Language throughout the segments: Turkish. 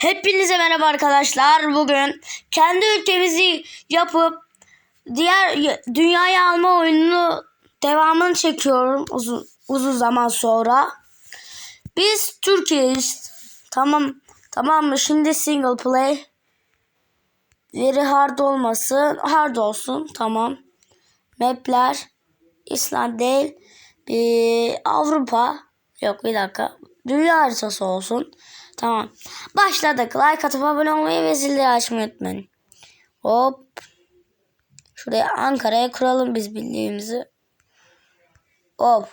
Hepinize merhaba arkadaşlar. Bugün kendi ülkemizi yapıp diğer dünyaya alma oyununu devamını çekiyorum uzun uzun zaman sonra. Biz Türkiye'yiz. Tamam tamam mı? Şimdi single play. Veri hard olmasın. Hard olsun. Tamam. Mapler. İsland değil. Bir Avrupa. Yok bir dakika. Dünya haritası olsun. Tamam. Başladık. Like atıp abone olmayı ve zilleri açmayı unutmayın. Hop. Şuraya Ankara'ya kuralım biz bildiğimizi. Hop.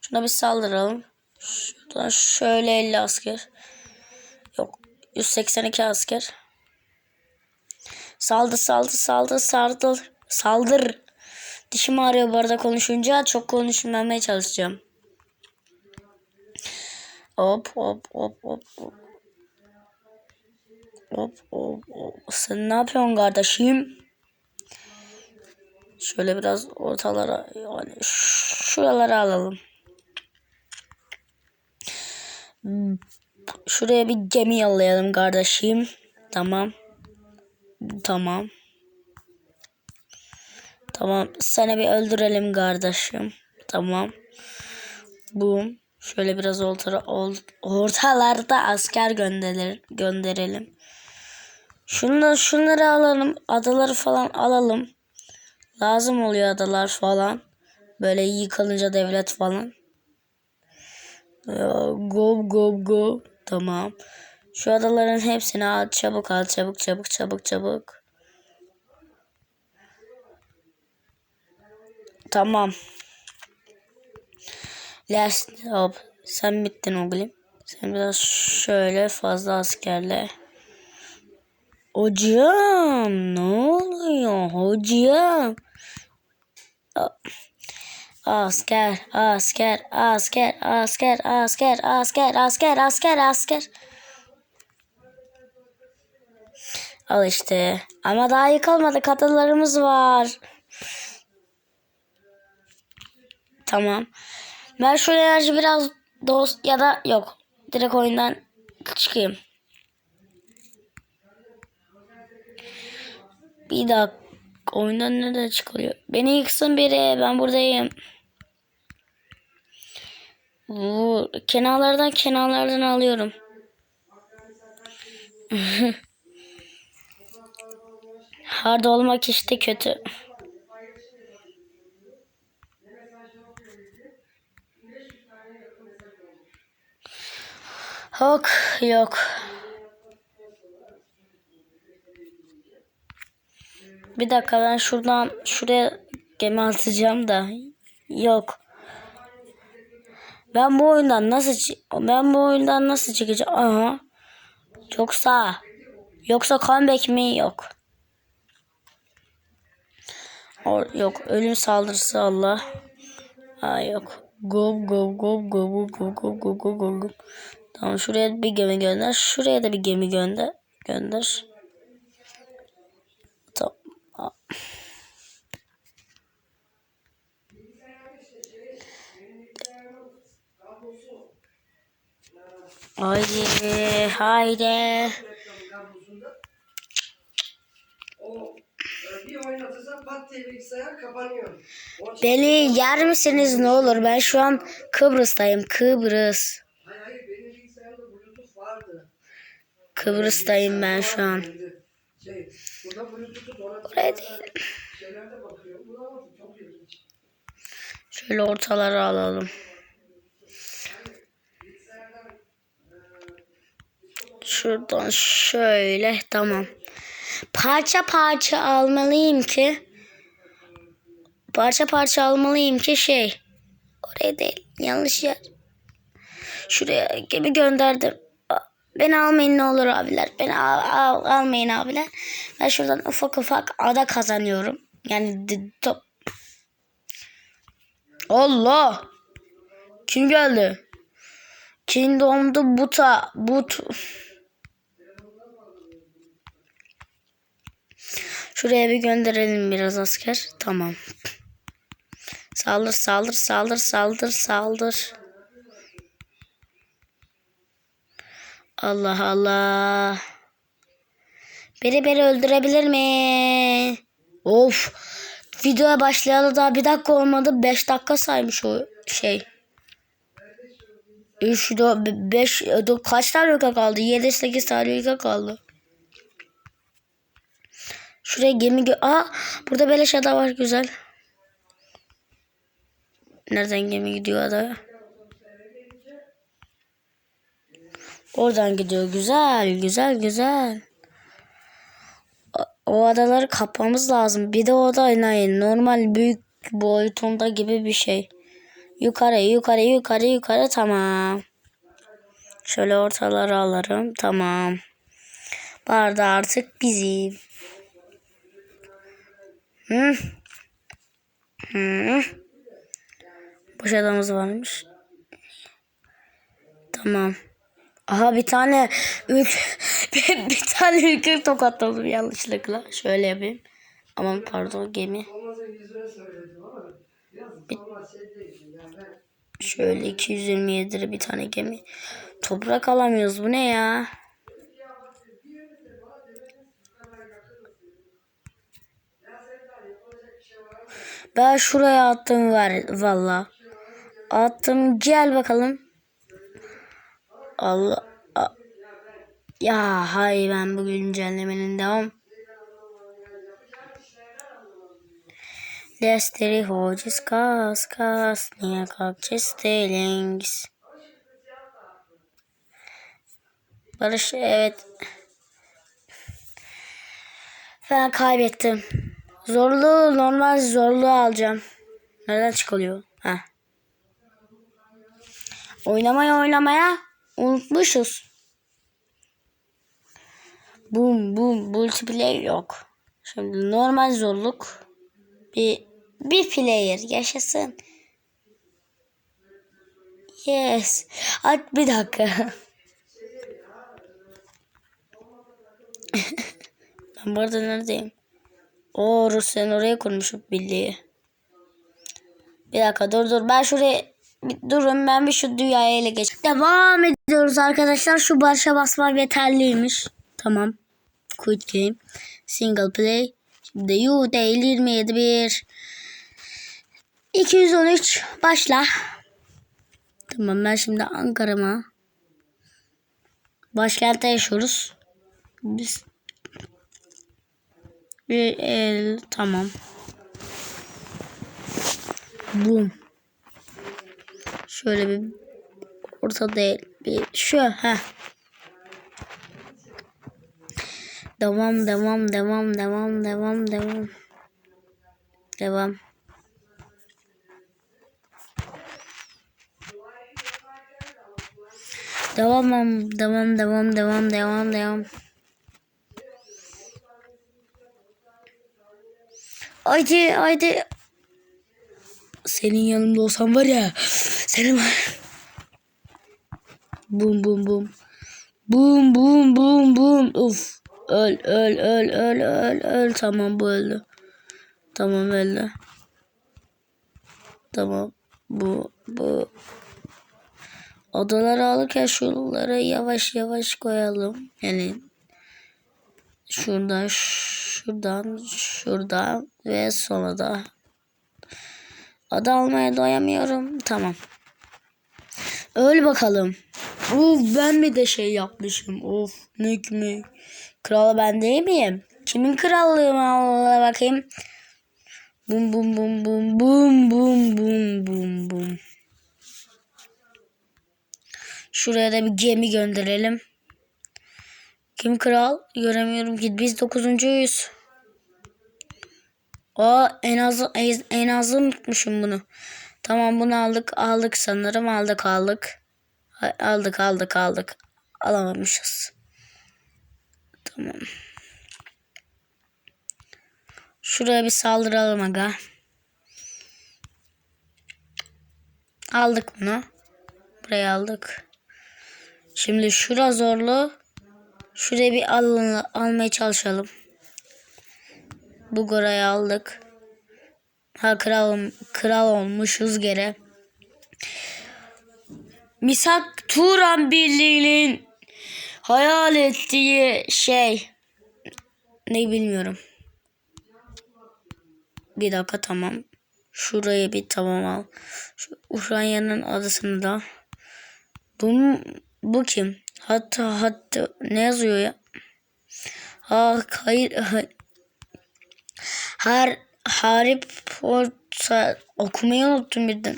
Şuna bir saldıralım. Şuradan şöyle 50 asker. Yok. 182 asker. Saldı saldı saldı saldır. Saldır. Dişim ağrıyor bu arada konuşunca. Çok konuşmamaya çalışacağım. Hop hop hop hop hop. Hop hop. Sen ne yapıyorsun kardeşim? Şöyle biraz ortalara yani şuralara alalım. Şuraya bir gemi yollayalım kardeşim. Tamam. Tamam. Tamam. Seni bir öldürelim kardeşim. Tamam. Boom. Şöyle biraz orta, ortalarda asker gönderir, gönderelim. Şunları, şunları alalım. Adaları falan alalım. Lazım oluyor adalar falan. Böyle yıkılınca devlet falan. Go go go. Tamam. Şu adaların hepsini al. Çabuk al. Çabuk çabuk çabuk çabuk. Tamam. Last hop. Sen bittin oğlum. Sen biraz şöyle fazla askerle. Hocam ne oluyor hocam? Asker, asker, asker, asker, asker, asker, asker, asker, asker. Al işte. Ama daha yıkılmadı. Katılarımız var. Tamam. Şu enerji biraz dost ya da yok. Direkt oyundan çıkayım. Bir dakika. Oyundan nerede çıkıyor? Beni yıksın biri. Ben buradayım. Bu kenarlardan kenarlardan alıyorum. Hard olmak işte kötü. Yok yok. Bir dakika ben şuradan şuraya gemi atacağım da yok. Ben bu oyundan nasıl ben bu oyundan nasıl çıkacağım? Aha. Yoksa yoksa comeback mi yok. O, yok ölüm saldırısı Allah. Aa yok. Go go go go go go go go go go. Tamam şuraya bir gemi gönder. Şuraya da bir gemi gönder. Gönder. Tamam. Haydi, haydi. Beni yer misiniz ne olur? Ben şu an Kıbrıs'tayım. Kıbrıs. Kıbrıs'tayım ben şu an. Oraya değil. Şöyle ortaları alalım. Şuradan şöyle tamam. Parça parça almalıyım ki parça parça almalıyım ki şey oraya değil yanlış yer. Şuraya gibi gönderdim. Beni almayın ne olur abiler. Beni al, al, almayın abiler. Ben şuradan ufak ufak ada kazanıyorum. Yani top. Allah. Kim geldi? Kingdom'da buta but. Şuraya bir gönderelim biraz asker. Tamam. Saldır saldır saldır saldır saldır. Allah Allah. Biri beni öldürebilir mi? Of. Videoya başlayalı daha bir dakika olmadı. 5 dakika saymış o şey. 3, 4, 5, kaç tane ülke kaldı? 7, 8 tane ülke kaldı. Şuraya gemi gö... Aa burada beleş ada var güzel. Nereden gemi gidiyor adaya? Oradan gidiyor. Güzel, güzel, güzel. O, adaları kapmamız lazım. Bir de o da aynı normal büyük boyutunda gibi bir şey. Yukarı, yukarı, yukarı, yukarı. Tamam. Şöyle ortaları alırım. Tamam. Barda artık bizim. Hı. Hı. Boş adamız varmış. Tamam. Aha bir tane ülke bir, bir tane ülke tokatladım yanlışlıkla. Şöyle yapayım. Aman pardon gemi. Bir, şöyle 227 lira bir tane gemi. Toprak alamıyoruz. Bu ne ya? Ben şuraya attım var valla. Attım gel bakalım. Allah. Ya hay ben bu güncellemenin devam. Desteri hocis kas kas niye kalkacağız delings. Barış evet. Ben kaybettim. Zorluğu normal zorluğu alacağım. Nereden çıkılıyor? Ha. Oynamaya oynamaya unutmuşuz. Boom boom multiplayer yok. Şimdi normal zorluk bir bir player yaşasın. Yes. At bir dakika. ben bu arada neredeyim? Oo Rus sen oraya kurmuşum birliği. Bir dakika dur dur ben şuraya durun ben bir şu dünyaya ele geç. Devam ediyoruz arkadaşlar. Şu barışa basmak yeterliymiş. Tamam. Quit game. Single play. Şimdi you değil 27 1. 213 başla. Tamam ben şimdi Ankara'ma başkentte yaşıyoruz. Biz bir el tamam. Boom. Şöyle bir orta değil. Bir şu ha. Devam devam devam devam devam devam. Devam. Devam devam devam devam devam devam. Haydi haydi. Senin yanımda olsam var ya. Senin Bum bum bum. Bum bum bum bum. Uf. Öl öl öl öl öl öl. Tamam bu öldü. Tamam öldü. Tamam. Bu bu. Odaları alırken şunları yavaş yavaş koyalım. Yani şuradan şuradan şuradan ve sonra da ada almaya doyamıyorum. Tamam. Öl bakalım. Uf ben mi de şey yapmışım. Of ne kimi. Kral ben değil miyim? Kimin krallığı mı Allah'a bakayım. Bum bum bum bum bum bum bum bum bum. Şuraya da bir gemi gönderelim. Kim kral? Göremiyorum ki. Biz dokuzuncuyuz. Aa en az en azı unutmuşum bunu. Tamam bunu aldık aldık sanırım aldık aldık. Aldık aldık aldık. Alamamışız. Tamam. Şuraya bir saldıralım aga. Aldık bunu. Buraya aldık. Şimdi şura zorlu. Şuraya bir al almaya çalışalım. Bu gorayı aldık. Ha kral, kral olmuşuz gene. Misak Turan Birliği'nin hayal ettiği şey ne bilmiyorum. Bir dakika tamam. Şurayı bir tamam al. Şu Ukrayna'nın adısını da. Bu, bu kim? Hatta hatta ne yazıyor ya? Ha hayır. Ha, her Harry Potter okumayı unuttum birden.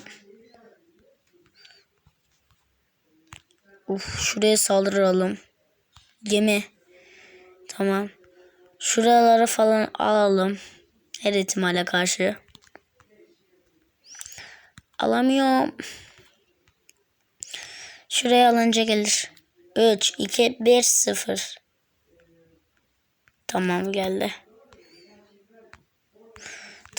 Uf şuraya saldıralım. Gemi. Tamam. Şuraları falan alalım. Her ihtimale karşı. Alamıyorum. Şuraya alınca gelir. 3, 2, 1, 0. Tamam geldi.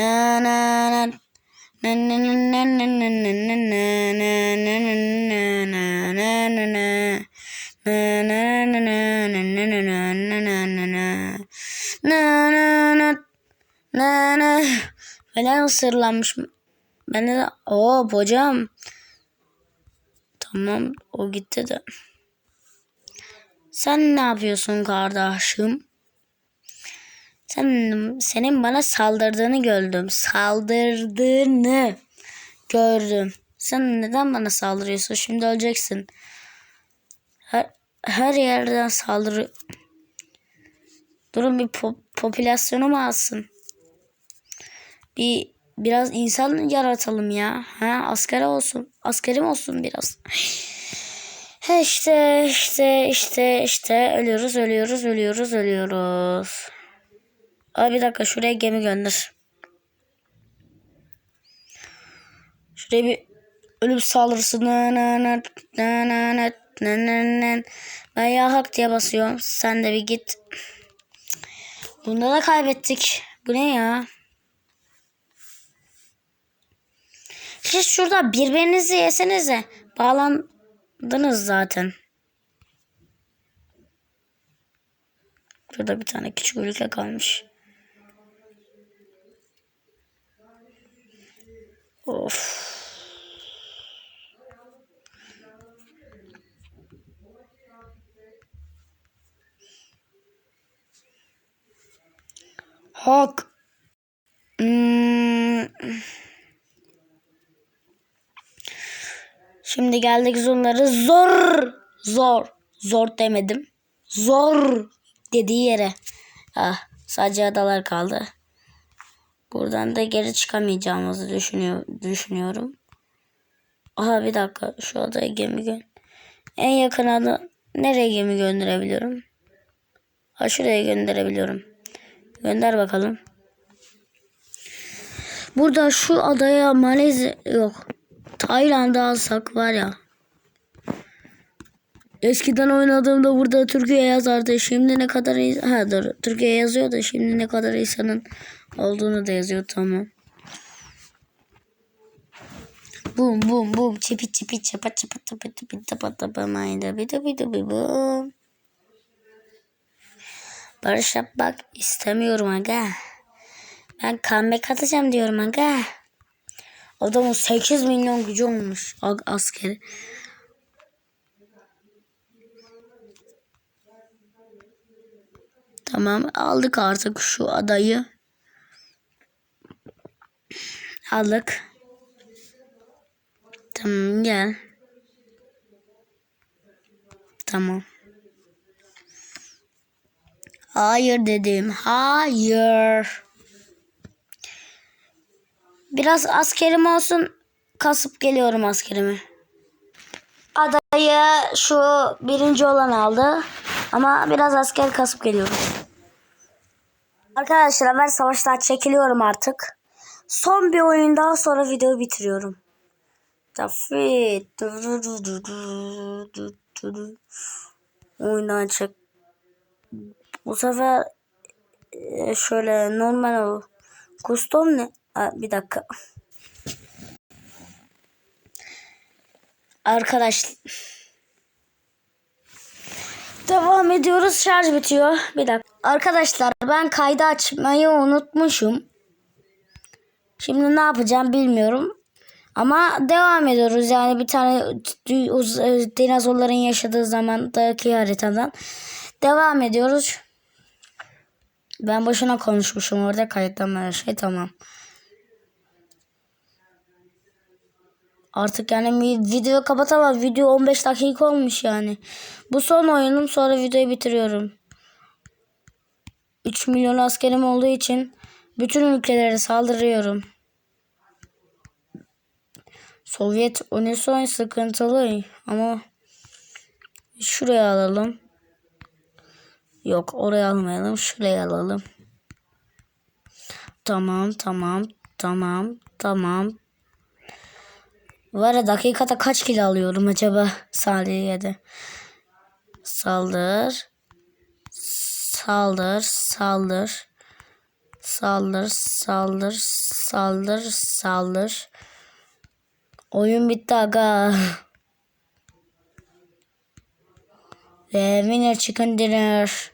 na na na na na na na na na na na na Falan ısırlanmış. Ben de o hocam. Tamam o gitti de. Sen ne yapıyorsun kardeşim? Sen senin bana saldırdığını gördüm. Saldırdığını gördüm. Sen neden bana saldırıyorsun? Şimdi öleceksin. Her, her yerden saldırı. Durun bir po- popülasyonu mu alsın? Bir biraz insan yaratalım ya. Ha askeri olsun. Askerim olsun biraz. He işte işte işte işte ölüyoruz ölüyoruz ölüyoruz ölüyoruz. Abi bir dakika şuraya gemi gönder. Şuraya bir ölüm saldırısı. Ben ya hak diye basıyorum. Sen de bir git. Bunda da kaybettik. Bu ne ya? Siz şurada birbirinizi yesenize. Bağlandınız zaten. Burada bir tane küçük ülke kalmış. Of. Hak. Hmm. Şimdi geldik zorları. Zor. Zor. Zor demedim. Zor dediği yere. Ah, sadece adalar kaldı. Buradan da geri çıkamayacağımızı düşünüyor, düşünüyorum. Aha bir dakika şu adaya gemi gö En yakın ada nereye gemi gönderebiliyorum? Ha şuraya gönderebiliyorum. Gönder bakalım. Burada şu adaya Malezya yok. Tayland'ı alsak var ya. Eskiden oynadığımda burada Türkiye yazardı. Şimdi ne kadar ha dur Türkiye yazıyor da şimdi ne kadar insanın olduğunu da yazıyor tamam. Bum bum bum çipi çipi çapa çapa çapa çapa çapa çapa mayda bida bida bida bum. Barış yapmak istemiyorum aga. Ben comeback atacağım diyorum aga. Adamın 8 milyon gücü olmuş askeri. Tamam aldık artık şu adayı. Aldık. Tamam gel. Tamam. Hayır dedim. Hayır. Biraz askerim olsun. Kasıp geliyorum askerimi. Adayı şu birinci olan aldı. Ama biraz asker kasıp geliyorum. Arkadaşlar ben savaştan çekiliyorum artık. Son bir oyun daha sonra videoyu bitiriyorum. Tabii. Oyundan çek Bu sefer e, şöyle normal o. Custom ne? Bir dakika. Arkadaş Devam ediyoruz. Şarj bitiyor. Bir dakika. Arkadaşlar ben kaydı açmayı unutmuşum. Şimdi ne yapacağım bilmiyorum. Ama devam ediyoruz. Yani bir tane uz- dinozorların yaşadığı zamandaki haritadan devam ediyoruz. Ben boşuna konuşmuşum orada kayıttan her şey tamam. Artık yani video kapatamam. Video 15 dakika olmuş yani. Bu son oyunum sonra videoyu bitiriyorum. 3 milyon askerim olduğu için bütün ülkelere saldırıyorum. Sovyet Unisyon sıkıntılı ama şuraya alalım. Yok oraya almayalım. Şuraya alalım. Tamam tamam tamam tamam. Var ya dakikada kaç kilo alıyorum acaba saniyede? Saldır. Saldır. Saldır. Saldır. Saldır. Saldır. Saldır. Oyun bitti aga. Ve winner chicken dinner.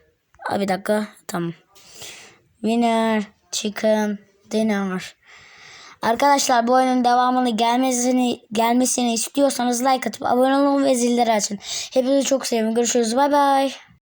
Aa, bir dakika. Tamam. Winner chicken dinner. Arkadaşlar bu oyunun devamını gelmesini gelmesini istiyorsanız like atıp abone olun ve zilleri açın. Hepinizi çok seviyorum. Görüşürüz. Bay bay.